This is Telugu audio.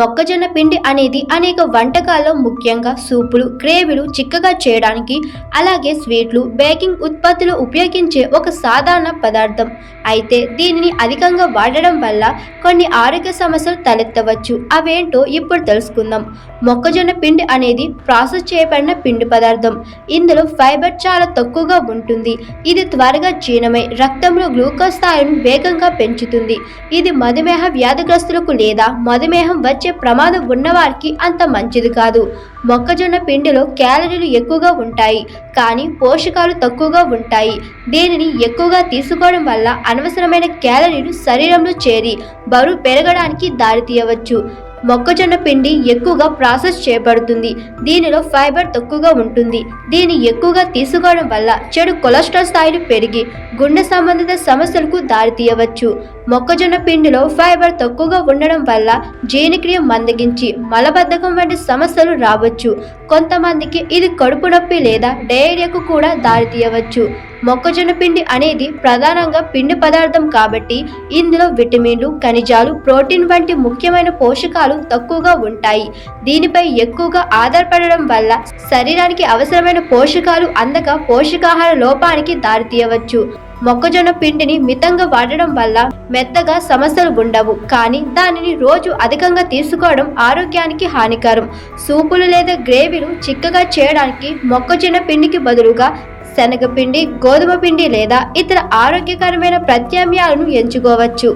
మొక్కజొన్న పిండి అనేది అనేక వంటకాల్లో ముఖ్యంగా సూపులు గ్రేవీలు చిక్కగా చేయడానికి అలాగే స్వీట్లు బేకింగ్ ఉత్పత్తులు ఉపయోగించే ఒక సాధారణ పదార్థం. అయితే దీనిని అధికంగా వాడడం వల్ల కొన్ని ఆరోగ్య సమస్యలు తలెత్తవచ్చు. అవేంటో ఇప్పుడు తెలుసుకుందాం. మొక్కజొన్న పిండి అనేది ప్రాసెస్ చేయబడిన పిండి పదార్థం. ఇందులో ఫైబర్ చాలా తక్కువగా ఉంటుంది. ఇది త్వరగా జీర్ణమై రక్తంలో గ్లూకోజ్ స్థాయిని వేగంగా పెంచుతుంది. ఇది మధుమేహ వ్యాధిగ్రస్తులకు లేదా మధుమేహం వచ్చే ప్రమాదం ఉన్నవారికి అంత మంచిది కాదు. మొక్కజొన్న పిండిలో క్యాలరీలు ఎక్కువగా ఉంటాయి కానీ పోషకాలు తక్కువగా ఉంటాయి. దీనిని ఎక్కువగా తీసుకోవడం వల్ల అనవసరమైన క్యాలరీలు శరీరంలో చేరి బరువు పెరగడానికి దారితీయవచ్చు. మొక్కజొన్న పిండి ఎక్కువగా ప్రాసెస్ చేయబడుతుంది. దీనిలో ఫైబర్ తక్కువగా ఉంటుంది. దీన్ని ఎక్కువగా తీసుకోవడం వల్ల చెడు కొలెస్ట్రాల్ స్థాయిలు పెరిగి గుండె సంబంధిత సమస్యలకు దారితీయవచ్చు మొక్కజొన్న పిండిలో ఫైబర్ తక్కువగా ఉండడం వల్ల జీర్ణక్రియ మందగించి మలబద్ధకం వంటి సమస్యలు రావచ్చు. కొంతమందికి ఇది కడుపు నొప్పి లేదా డయేరియాకు కూడా దారితీయవచ్చు మొక్కజొన్న పిండి అనేది ప్రధానంగా పిండి పదార్థం కాబట్టి ఇందులో విటమిన్లు ఖనిజాలు ప్రోటీన్ వంటి ముఖ్యమైన పోషకాలు తక్కువగా ఉంటాయి. దీనిపై ఎక్కువగా ఆధారపడడం వల్ల శరీరానికి అవసరమైన పోషకాలు అందక పోషకాహార లోపానికి దారితీయవచ్చు. మొక్కజొన్న పిండిని మితంగా వాడడం వల్ల మెత్తగా సమస్యలు ఉండవు. కానీ దానిని రోజు అధికంగా తీసుకోవడం ఆరోగ్యానికి హానికరం. సూపులు లేదా గ్రేవీలు చిక్కగా చేయడానికి మొక్కజొన్న పిండికి బదులుగా శనగపిండి గోధుమ పిండి లేదా ఇతర ఆరోగ్యకరమైన ప్రత్యామ్నాయాలను ఎంచుకోవచ్చు.